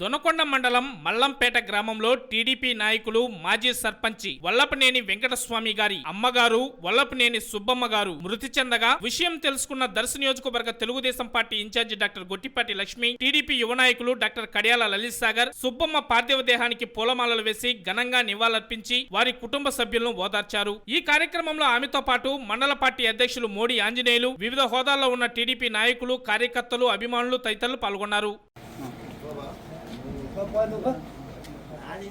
దొనకొండ మండలం మల్లంపేట గ్రామంలో టీడీపీ నాయకులు మాజీ సర్పంచి వల్లపనేని వెంకటస్వామి గారి అమ్మగారు వల్లపనేని సుబ్బమ్మ గారు మృతి చెందగా విషయం తెలుసుకున్న దర్శ నియోజకవర్గ Telugu Desam party in charge doctor Gottipati Lakshmi TDP యువ నాయకులు డాక్టర్ కడియాల లలిత్ సాగర్ సుబ్బమ్మ పార్థివ దేహానికి పూలమాలలు వేసి ఘనంగా నివాళులర్పించి వారి కుటుంబ సభ్యులను ఓదార్చారు. ఈ కార్యక్రమంలో ఆమెతో పాటు మండల పార్టీ అధ్యక్షులు మోడీ ఆంజనేయులు వివిధ హోదాల్లో ఉన్న టీడీపీ నాయకులు కార్యకర్తలు అభిమానులు తదితరులు పాల్గొన్నారు. આજે